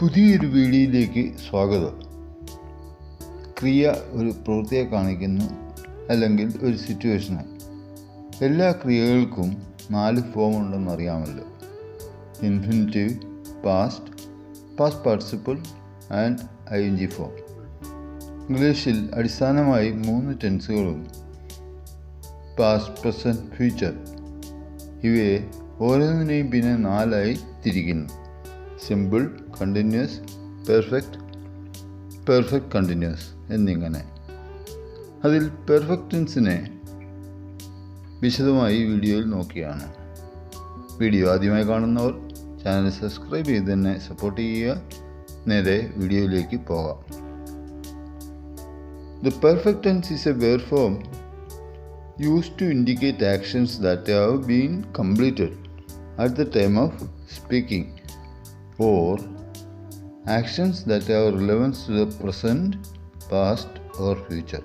പുതിയൊരു വീഡിയോയിലേക്ക് സ്വാഗതം. ക്രിയ ഒരു പ്രവൃത്തിയെ കാണിക്കുന്നു അല്ലെങ്കിൽ ഒരു സിറ്റുവേഷനെ എല്ലാ ക്രിയകൾക്കും നാല് ഫോം ഉണ്ടെന്ന് അറിയാമല്ലോ. Infinitive past past participle and I N G form ഇംഗ്ലീഷിൽ അടിസ്ഥാനമായി മൂന്ന് ടെൻസുകളും പാസ്റ്റ് പ്രസന്റ് ഫ്യൂച്ചർ ഇവയെ ഓരോന്നിനെയും പിന്നെ നാലായി തിരിക്കുന്നു. Simple continuous perfect perfect continuous എന്നിങ്ങനെ. അതിൽ പെർഫെക്റ്റൻസിനെ വിശദമായി വീഡിയോയിൽ നോക്കിയാണ്. വീഡിയോ ആദ്യമായി കാണുന്നവർ ചാനൽ സബ്സ്ക്രൈബ് ചെയ്ത് തന്നെ സപ്പോർട്ട് ചെയ്യുക. നേരെ വീഡിയോയിലേക്ക് പോകാം. The perfect tense is a verb form use to indicate actions that have been completed at the time of speaking. Or actions that have relevance to the present, past or future.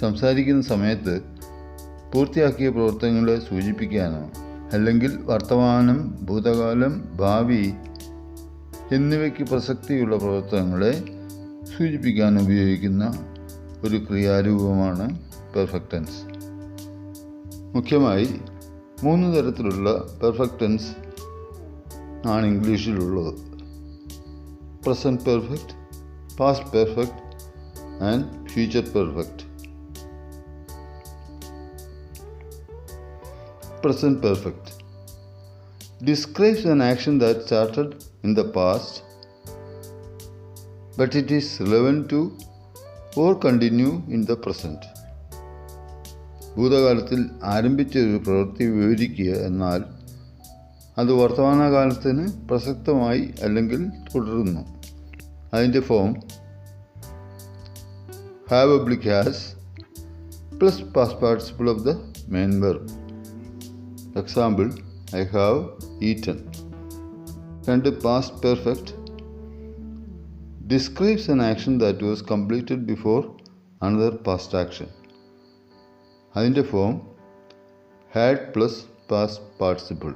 സംസാരിക്കുന്ന സമയത്ത് പൂർത്തിയാക്കിയ പ്രവർത്തനങ്ങളെ സൂചിപ്പിക്കാനോ അല്ലെങ്കിൽ വർത്തമാനം ഭൂതകാലം ഭാവി എന്നിവയ്ക്ക് പ്രസക്തിയുള്ള പ്രവർത്തനങ്ങളെ സൂചിപ്പിക്കാൻ ഉപയോഗിക്കുന്ന ഒരു ക്രിയാരൂപമാണ് പെർഫെക്റ്റൻസ് മുഖ്യമായി മൂന്ന് തരത്തിലുള്ള പെർഫെക്റ്റൻസ് ആണ് ഇംഗ്ലീഷിലുള്ളത് present perfect past perfect and future perfect present perfect describes an action that started in the past but it is relevant to or continue in the present ഭൂതകാലത്തിൽ ആരംഭിച്ച ഒരു പ്രവൃത്തി വിവരിക്കുക എന്നാൽ അത് വർത്തമാനകാലത്തിന് പ്രസക്തമായി അല്ലെങ്കിൽ തുടരുന്നു. അതിന്റെ form have public has plus past participle of the main verb example I have eaten രണ്ട് past perfect describes an action that was completed before another past action അതിന്റെ form had plus past participle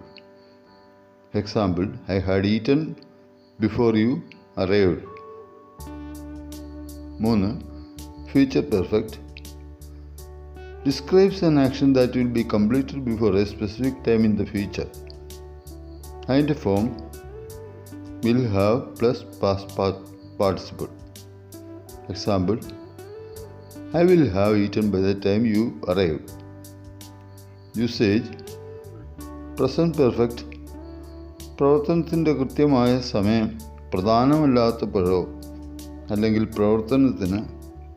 example I had eaten before you arrived മൂന്ന് future perfect describes an action that will be completed before a specific time in the future. And the form will have plus past part- participle. Example I will have eaten by the time you arrive. Usage Present perfect പ്രവർത്തനത്തിന്റെ കൃത്യമായ സമയം പ്രധാനമല്ലാത്തപ്പോഴോ അല്ലെങ്കിൽ പ്രവർത്തനത്തിന്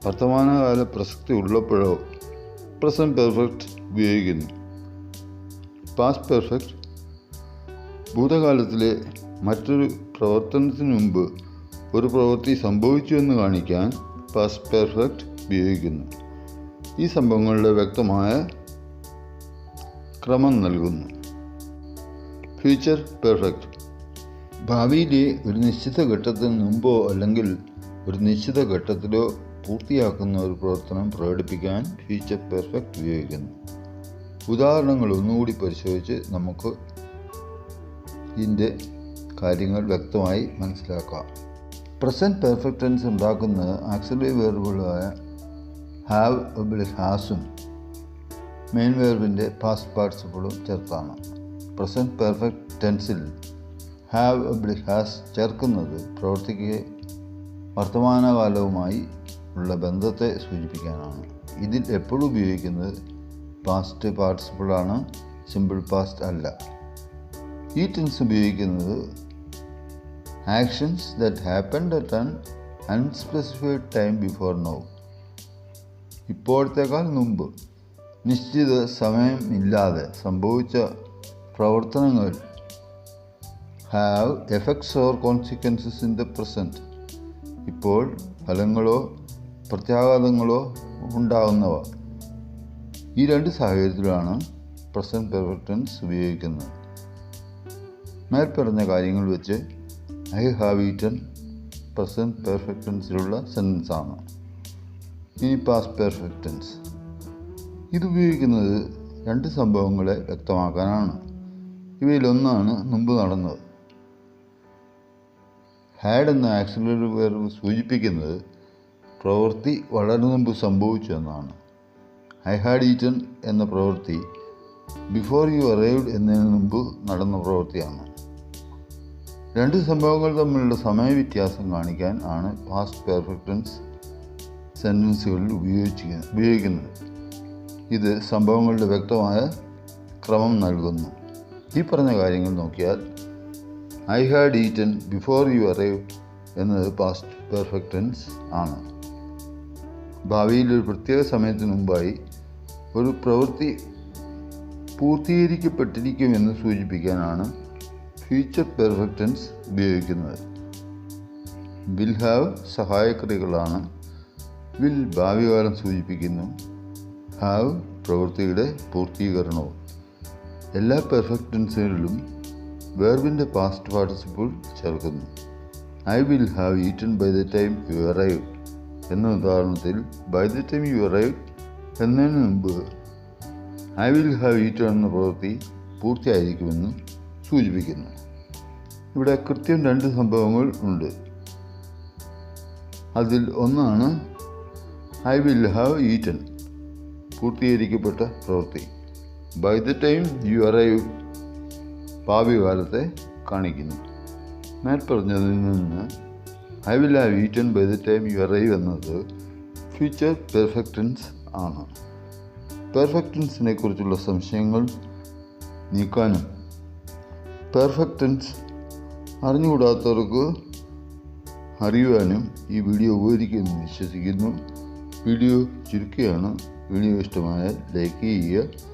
വർത്തമാനകാല പ്രസക്തി ഉള്ളപ്പോഴോ present perfect ഉപയോഗിക്കുന്നു. Past perfect ഭൂതകാലത്തിലെ മറ്റൊരു പ്രവർത്തനത്തിന് മുമ്പ് ഒരു പ്രവൃത്തി സംഭവിച്ചു എന്ന് കാണിക്കാൻ പാസ്റ്റ് പെർഫെക്റ്റ് ഉപയോഗിക്കുന്നു. ഈ സംഭവങ്ങളുടെ വ്യക്തമായ ക്രമം നൽകുന്നു. ഫ്യൂച്ചർ പെർഫെക്റ്റ് ഭാവിയിലെ ഒരു നിശ്ചിത ഘട്ടത്തിന് മുമ്പോ അല്ലെങ്കിൽ ഒരു നിശ്ചിത ഘട്ടത്തിലോ പൂർത്തിയാക്കുന്ന ഒരു പ്രവർത്തനം പ്രകടിപ്പിക്കാൻ ഫ്യൂച്ചർ പെർഫെക്റ്റ് ഉപയോഗിക്കുന്നു. ഉദാഹരണങ്ങൾ ഒന്നുകൂടി പരിശോധിച്ച് നമുക്ക് ഇതിന്റെ കാര്യങ്ങൾ വ്യക്തമായി മനസ്സിലാക്കാം. പ്രസന്റ് പെർഫെക്റ്റൻസ് ഉണ്ടാക്കുന്നത് ആക്സിലറി വേർബുകളായ ഹാവ് ഹാസും മെയിൻ വേർബിന്റെ പാസ്റ്റ് പാർട്ടിസിപ്പിളും ചേർത്താണ്. പ്രസന്റ് പെർഫെക്റ്റ് ടെൻസിൽ ഹാവ് ഹാസ് ചേർക്കുന്നത് പ്രവർത്തിക്ക് വർത്തമാനകാലവുമായി ഉള്ള ബന്ധത്തെ സൂചിപ്പിക്കാനാണ്. ഇതിൽ എപ്പോഴും ഉപയോഗിക്കുന്നത് പാസ്റ്റ് പാർട്ടിസിപ്പിളാണ് സിമ്പിൾ പാസ്റ്റ് അല്ല. ഈ ടെൻസ് ഉപയോഗിക്കുന്നത് actions that happened at an unspecified time before now ഇപ്പോഴത്തേക്കാൾ മുമ്പ്. നിശ്ചിത സമയം ഇല്ലാതെ സംഭവിച്ച പ്രവർത്തനങ്ങൾ have effects or consequences in the present ഇപ്പോൾ ഫലങ്ങളോ പ്രത്യാഘാതങ്ങളോ ഉണ്ടാകുന്നവ ഈ രണ്ട് സാഹചര്യത്തിലാണ് പ്രസന്റ് പെർഫെക്റ്റൻസ് ഉപയോഗിക്കുന്നത്. മേൽപ്പറഞ്ഞ കാര്യങ്ങൾ വെച്ച് ഐ ഹാവ് ഈറ്റൻ പ്രസന്റ് പെർഫെക്റ്റൻസിലുള്ള സെന്റൻസാണ് ഇനി പാസ്റ്റ് പെർഫെക്റ്റൻസ് ഇത് ഉപയോഗിക്കുന്നത് രണ്ട് സംഭവങ്ങളെ വ്യക്തമാക്കാനാണ്. ഇവയിലൊന്നാണ് മുമ്പ് നടന്നത്. ഹാഡ് എന്ന ആക്സിലറി വേർവ് സൂചിപ്പിക്കുന്നത് പ്രവൃത്തി വളരെ മുമ്പ് സംഭവിച്ചു എന്നാണ്. ഐ ഹാഡ് ഈറ്റൺ എന്ന പ്രവൃത്തി ബിഫോർ യു അറൈവ്ഡ് എന്നതിന് മുമ്പ് നടന്ന പ്രവൃത്തിയാണ്. രണ്ട് സംഭവങ്ങൾ തമ്മിലുള്ള സമയവ്യത്യാസം കാണിക്കാൻ ആണ് പാസ്റ്റ് പെർഫെക്റ്റൻസ് സെന്റൻസുകളിൽ ഉപയോഗിച്ച് ഉപയോഗിക്കുന്നത് ഇത് സംഭവങ്ങളുടെ വ്യക്തമായ ക്രമം നൽകുന്നു. ഈ പറഞ്ഞ കാര്യങ്ങൾ നോക്കിയാൽ I had eaten before you arrive എന്നത് പാസ്റ്റ് പെർഫെക്റ്റൻസ് ആണ്. ഭാവിയിൽ ഒരു പ്രത്യേക സമയത്തിന് മുമ്പായി ഒരു പ്രവൃത്തി പൂർത്തീകരിക്കപ്പെട്ടിരിക്കുമെന്ന് സൂചിപ്പിക്കാനാണ് ഫ്യൂച്ചർ പെർഫെക്റ്റൻസ് ഉപയോഗിക്കുന്നത്. വിൽ ഹാവ് സഹായക്രിയകളാണ് വിൽ ഭാവികാലം സൂചിപ്പിക്കുന്നു ഹാവ് പ്രവൃത്തിയുടെ പൂർത്തീകരണവും. എല്ലാ പെർഫെക്റ്റൻസുകളിലും വേർബിന്റെ പാസ്റ്റ് പാർട്ടിസിപ്പിൾ ചേർക്കുന്നു. I will have eaten by the time you arrive എന്ന ഉദാഹരണത്തിൽ by the time you arrive എന്നതിന് മുമ്പ് ഐ വിൽ ഹാവ് ഈറ്റൺ എന്ന പ്രവൃത്തി പൂർത്തിയായിരിക്കുമെന്ന് സൂചിപ്പിക്കുന്നു. ഇവിടെ കൃത്യം രണ്ട് സംഭവങ്ങൾ ഉണ്ട്. അതിൽ ഒന്നാണ് ഐ വിൽ ഹാവ് ഈറ്റൺ പൂർത്തീകരിക്കപ്പെട്ട പ്രവൃത്തി. By the time you arrive ഭാവി കാലത്തെ കാണിക്കുന്നു. മേൽപ്പറഞ്ഞതിൽ നിന്ന് I will have eaten by the time you arrive എന്നത് ഫ്യൂച്ചർ പെർഫെക്റ്റൻസ് ആണ്. പെർഫെക്റ്റൻസിനെ കുറിച്ചുള്ള സംശയങ്ങൾ നീക്കാനും പെർഫെക്റ്റൻസ് അറിഞ്ഞുകൂടാത്തവർക്ക് അറിയുവാനും ഈ വീഡിയോ ഉപകരിക്കുമെന്ന് വിശ്വസിക്കുന്നു. വീഡിയോ ചുരുക്കുകയാണ് വീഡിയോ ഇഷ്ടമായാൽ ലൈക്ക് ചെയ്യുക.